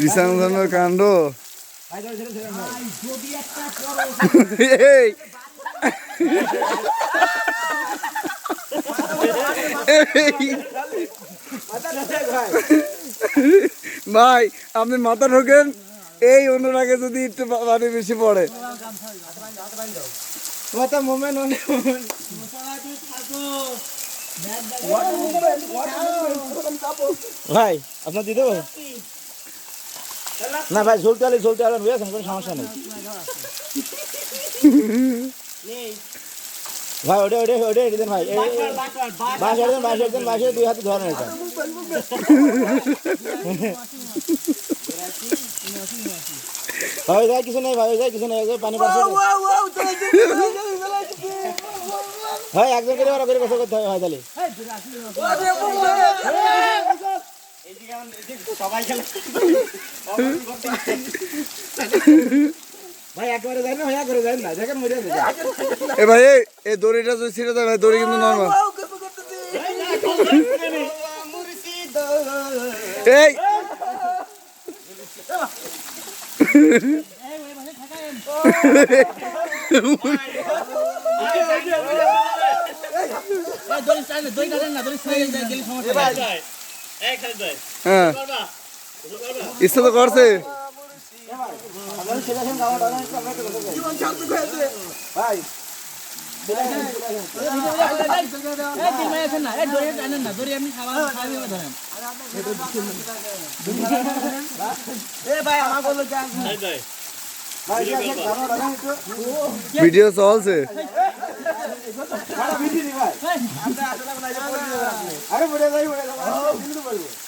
রিসাংজনের কাণ্ড। ভাই মাথা আপনি মাথা ঢোকেন এই অনুরাগে যদি একটু পানি বেশি পড়ে। moment ভাই আপনার দিতে না ভাই ঝুলতে হলে ঝুলতে হলে বুঝেছেন কোনো সমস্যা নেই। ভাই, ওটা ওটা ওটা এটি দেন ভাই। এটি দেন, বাঁশ দেন, বাঁশ দুই হাতে ধরেন এটা ভাই যাই কিছু নেই, ভাই যাই কিছু নেই পানি পাচ্ছে ভাই একজন করে ওরা করে গোসল করতে হবে, ভাই, তাহলে। এ ভাই এই, দড়িটা যদি ছিঁড়ে দেয় ভাই দড়ি কিন্তু নর্মাল এই! দড়ি চাইলে দড়ি না দড়ি ছিঁড়ে গেলে গেলে সমস্যা নেই। হ্যাঁ। ইচ্ছা তো করছে। ভিডিও চলছে। আরে বড়ে যাই বড়ে যাই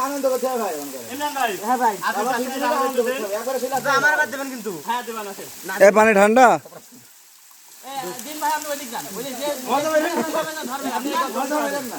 আনন্দ করতে হবে ভাই হ্যাঁ ভাই আমার বাদ দেবেন কিন্তু এ পানি ঠান্ডা? দিন ভাই আপনি ওইদিক যান। বলি যে ধরবেন আপনি মজা না।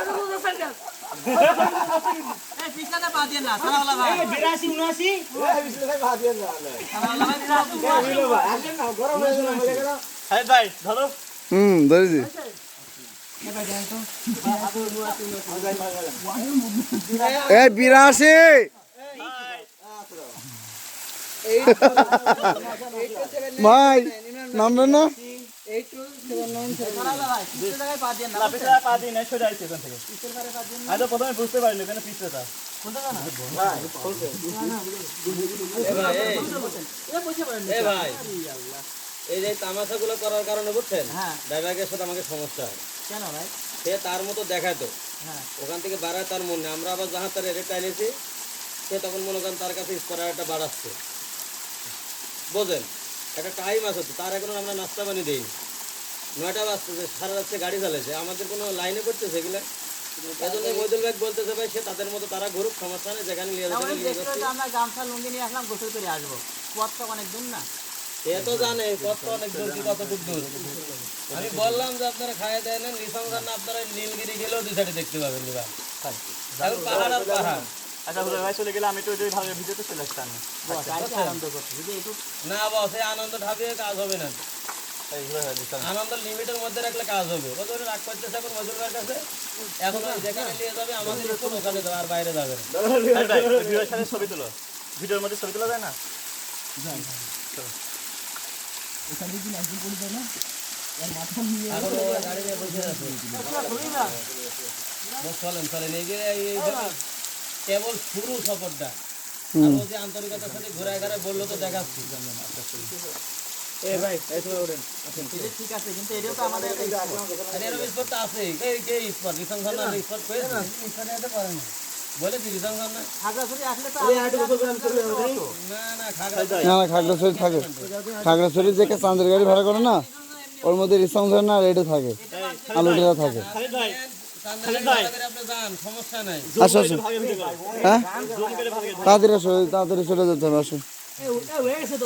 এই বিরাশি। ভাই নামবেন না। এই যে তামাশাগুলো করার কারণে বুঝছেন হ্যাঁ ড্রাইভারের সাথে আমাকে সমস্যা হয় কেন ভাই সে তার মতো দেখায় তো হ্যাঁ ওখান থেকে বাড়ায় তার মনে আমরা আবার যাহা তার রেট সে তখন মনে করেন তার কাছে স্কোয়ারটা বাড়াচ্ছে বোঝেন একটা টাইম আছে তো তার এখন আমরা নাস্তা পানি দিই নয়টা বাজতেছে সারা রাত্রে গাড়ি চালাইছে। আমাদের কোনো লাইনে করতেছে এগুলো? এজন্য মৈদুল ব্যাগ বলতেছে ভাই সে তাদের মতো তারা ঘুরুক সমস্যা নেই যেখানে নিয়ে যাবে আমাদের নিয়ে দেখতে যাচ্ছে। তো আমরা গামছা লুঙ্গি নিয়ে আসলাম গোসল করে আসব। পথ তো অনেক দূর না। সে তো জানে কত অনেক দূর কি কতটুক দূর। আমি বললাম যে আপনারা খাইয়ে দেয় না আপনারা নীলগিরি গেলেও দুই সাইডে দেখতে পাবেন নিবা পাহাড় আর পাহাড়। আচ্ছা হুজুর ভাই চলে গেলে আমি তো ওই ভালো ভিডিওতে চলে আসতাম। আনন্দ যদি একটু না বস এই আনন্দ ঢাবিয়ে কাজ হবে না। আনন্দ লিমিটের মধ্যে রাখলে কাজ হবে। ওদের রাগ করতেছে এখন মজুর ভাইয়ের কাছে। এখন যেখানে নিয়ে যাবে আমাদের স্কুল ওখানে যাবে আর বাইরে যাবে ভিডিওর সাথে ছবি তুলো। ভিডিওর মধ্যে ছবি তোলা যায় না? এখন ও গাড়ি নিয়ে বসে আছে। চলেন চলেন এই কেবল শুরু সফরটা। আর ও যে আন্তরিকতার সাথে ঘুরে ঘুরে বলল তো দেখাচ্ছি। এ ভাই ঠিক আছে কিন্তু এটাও তো আমাদের স্পট তো কে স্পট স্পট করে? না না খাগড়া না না খাগড়াছড়ি যে চাঁদের গাড়ি ভাড়া করে না ওর মধ্যে রিসাং না রেটে থাকে। আলুটা থাকে। আসো আসো। হ্যাঁ? তাড়াতাড়ি আসো তাড়াতাড়ি চলে যেতে হবে আসো। এ, এ, গেছে তো